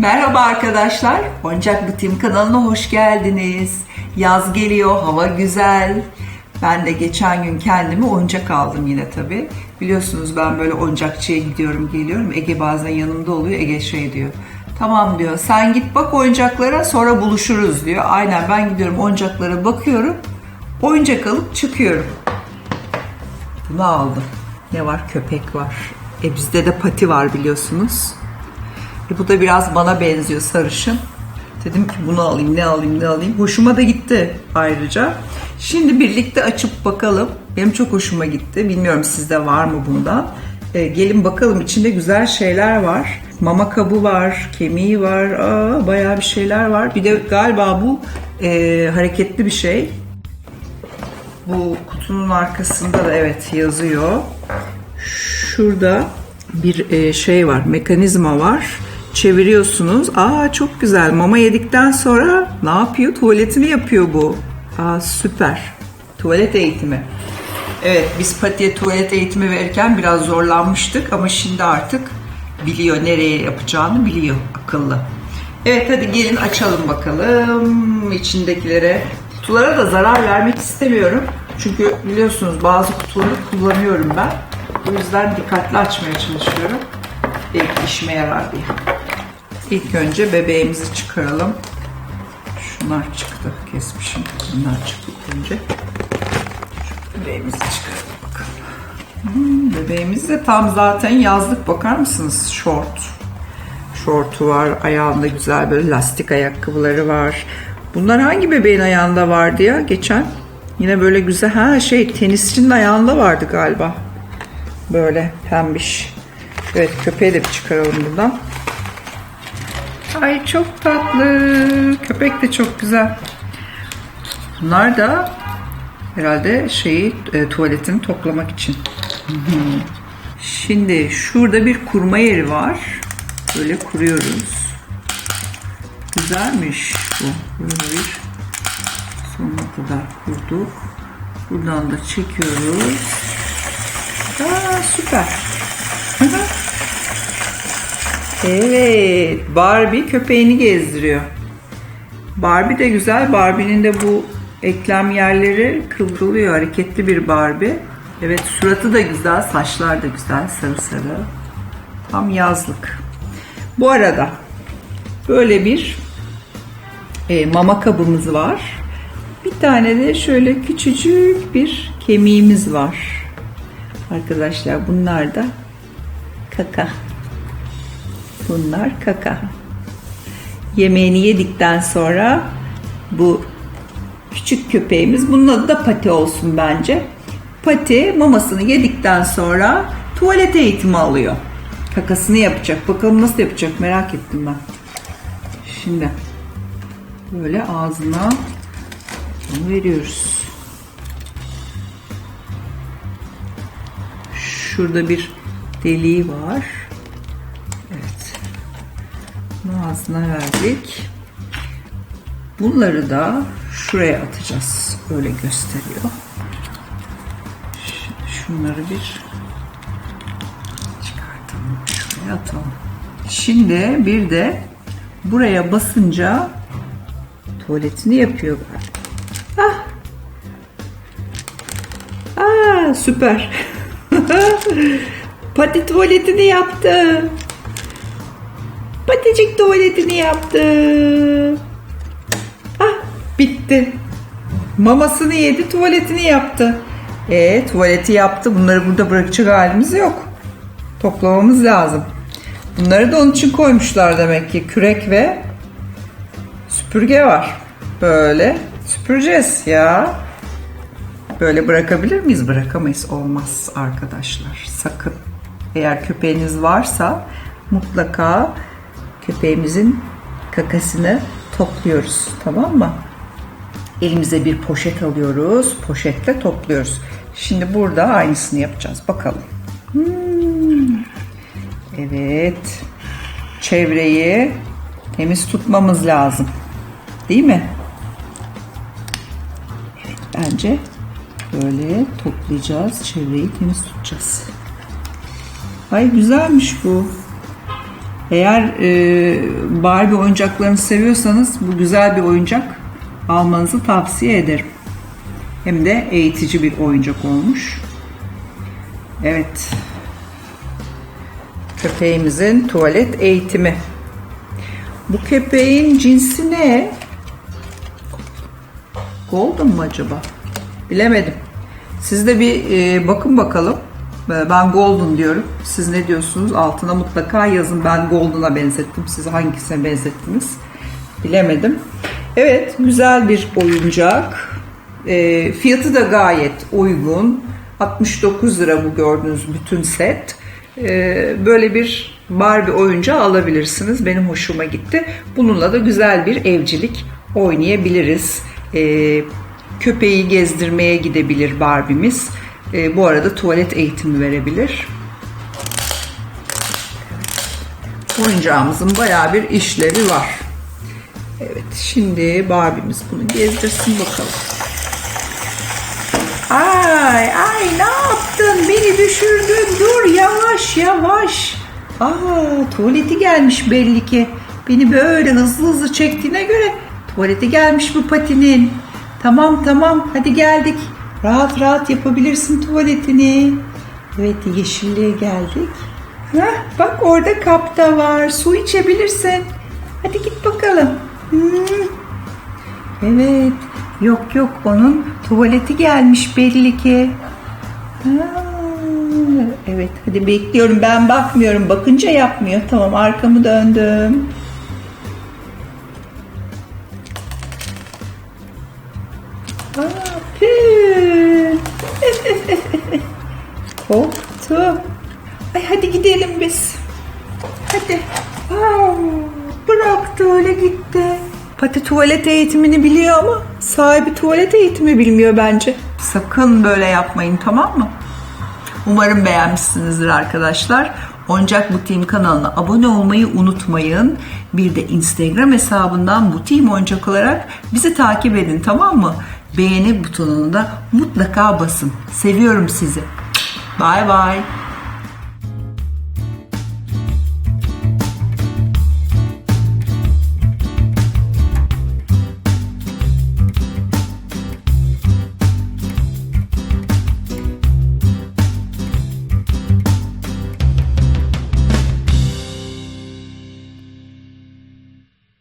Merhaba arkadaşlar. Oyuncak Butim kanalına hoş geldiniz. Yaz geliyor, hava güzel. Ben de geçen gün kendime oyuncak aldım yine tabii. Biliyorsunuz ben böyle oyuncakçıya gidiyorum, geliyorum. Ege bazen yanımda oluyor. Ege şey diyor. Tamam diyor. Sen git bak oyuncaklara sonra buluşuruz diyor. Aynen ben gidiyorum oyuncaklara bakıyorum. Oyuncak alıp çıkıyorum. Bunu aldım. Ne var? Köpek var. E bizde de pati var biliyorsunuz. Bu da biraz bana benziyor sarışın. Dedim ki bunu alayım, ne alayım, ne alayım. Hoşuma da gitti ayrıca. Şimdi birlikte açıp bakalım. Benim çok hoşuma gitti. Bilmiyorum sizde var mı bundan. E, gelin bakalım içinde güzel şeyler var. Mama kabı var, kemiği var. Aa, bayağı bir şeyler var. Bir de galiba bu e, hareketli bir şey. Bu kutunun arkasında da evet yazıyor. Şurada bir e, şey var, mekanizma var. Çeviriyorsunuz. Aa çok güzel. Mama yedikten sonra ne yapıyor? Tuvaletini yapıyor bu. Aa süper. Tuvalet eğitimi. Evet biz Pati'ye tuvalet eğitimi verirken biraz zorlanmıştık ama şimdi artık biliyor nereye yapacağını biliyor akıllı. Evet hadi gelin açalım bakalım içindekilere. Kutulara da zarar vermek istemiyorum. Çünkü biliyorsunuz bazı kutuları kullanıyorum ben. O yüzden dikkatli açmaya çalışıyorum. Belki işime yarar diye. İlk önce bebeğimizi çıkaralım. Şunlar çıktı. Kesmişim. Bunlar çıktı önce. Bebeğimizi çıkaralım bakalım. Hmm, bebeğimiz de tam zaten yazlık bakar mısınız? Şort. Şortu var. Ayağında güzel böyle lastik ayakkabıları var. Bunlar hangi bebeğin ayağında vardı ya geçen? Yine böyle güzel. Ha şey tenisçinin ayağında vardı galiba. Böyle pembiş. Evet köpeği de bir çıkaralım buradan. Ay çok tatlı. Köpek de çok güzel. Bunlar da herhalde şeyi e, tuvaletini toplamak için. Şimdi şurada bir kurma yeri var. Böyle kuruyoruz. Güzelmiş bu. Böyle bir sonuna kadar kurduk. Buradan da çekiyoruz. Aa, süper. Evet, Barbie köpeğini gezdiriyor. Barbie de güzel. Barbie'nin de bu eklem yerleri kıvrılıyor. Hareketli bir Barbie. Evet, suratı da güzel, saçlar da güzel, sarı sarı. Tam yazlık. Bu arada böyle bir e, mama kabımız var. Bir tane de şöyle küçücük bir kemiğimiz var. Arkadaşlar bunlar da kaka. Bunlar kaka. Yemeğini yedikten sonra bu küçük köpeğimiz bunun adı da Pati olsun bence. Pati mamasını yedikten sonra tuvalet eğitimi alıyor. Kakasını yapacak. Bakalım nasıl yapacak merak ettim ben. Şimdi böyle ağzına bunu veriyoruz. Şurada bir deliği var. Ağzına verdik. Bunları da şuraya atacağız. Öyle gösteriyor. Şunları bir çıkartalım. Şuraya atalım. Şimdi bir de buraya basınca tuvaletini yapıyor galiba. Ah. Aa, süper. Pati tuvaletini yaptı. Paticik tuvaletini yaptı. Ah, bitti. Mamasını yedi, tuvaletini yaptı. E, tuvaleti yaptı. Bunları burada bırakacak halimiz yok. Toplamamız lazım. Bunları da onun için koymuşlar demek ki. Kürek ve süpürge var. Böyle süpüreceğiz ya. Böyle bırakabilir miyiz? Bırakamayız. Olmaz arkadaşlar. Sakın. Eğer köpeğiniz varsa mutlaka köpeğimizin kakasını topluyoruz. Tamam mı? Elimize bir poşet alıyoruz. Poşetle topluyoruz. Şimdi burada aynısını yapacağız. Bakalım. Hmm. Evet. Çevreyi temiz tutmamız lazım. Değil mi? Evet bence böyle toplayacağız. Çevreyi temiz tutacağız. Ay güzelmiş bu. Eğer e, Barbie oyuncaklarını seviyorsanız bu güzel bir oyuncak almanızı tavsiye ederim. Hem de eğitici bir oyuncak olmuş. Evet. Köpeğimizin tuvalet eğitimi. Bu köpeğin cinsi ne? Golden mu acaba? Bilemedim. Siz de bir e, bakın bakalım. E, Ben Golden diyorum. Siz ne diyorsunuz? Altına mutlaka yazın. Ben Golden'a benzettim. Siz hangisine benzettiniz? Bilemedim. Evet, güzel bir oyuncak. E, fiyatı da gayet uygun. 69 lira bu gördüğünüz bütün set. E, böyle bir Barbie oyuncağı alabilirsiniz. Benim hoşuma gitti. Bununla da güzel bir evcilik oynayabiliriz. E, köpeği gezdirmeye gidebilir Barbie'miz. E, bu arada tuvalet eğitimi verebilir. Oyuncağımızın bayağı bir işlevi var. Evet şimdi Barbie'miz bunu gezdirsin bakalım. Ay ay ne yaptın? Beni düşürdün. Dur yavaş yavaş. Aa tuvaleti gelmiş belli ki. Beni böyle hızlı hızlı çektiğine göre tuvaleti gelmiş bu patinin. Tamam tamam hadi geldik. Rahat rahat yapabilirsin tuvaletini. Evet yeşilliğe geldik. Heh, bak orada kap da var. Su içebilirsin. Hadi git bakalım. Hmm. Evet. Yok yok onun tuvaleti gelmiş belli ki. Ha, evet hadi bekliyorum ben bakmıyorum. Bakınca yapmıyor. Tamam arkamı döndüm. Aa, püh. Korktu. Ay hadi gidelim biz. Hadi. Aa, bıraktı öyle gitti. Pati tuvalet eğitimini biliyor ama sahibi tuvalet eğitimi bilmiyor bence. Sakın böyle yapmayın tamam mı? Umarım beğenmişsinizdir arkadaşlar. Oyuncak Butiğim kanalına abone olmayı unutmayın. Bir de Instagram hesabından Butiğim Oyuncak olarak bizi takip edin tamam mı? Beğeni butonuna da mutlaka basın. Seviyorum sizi. Bye bye.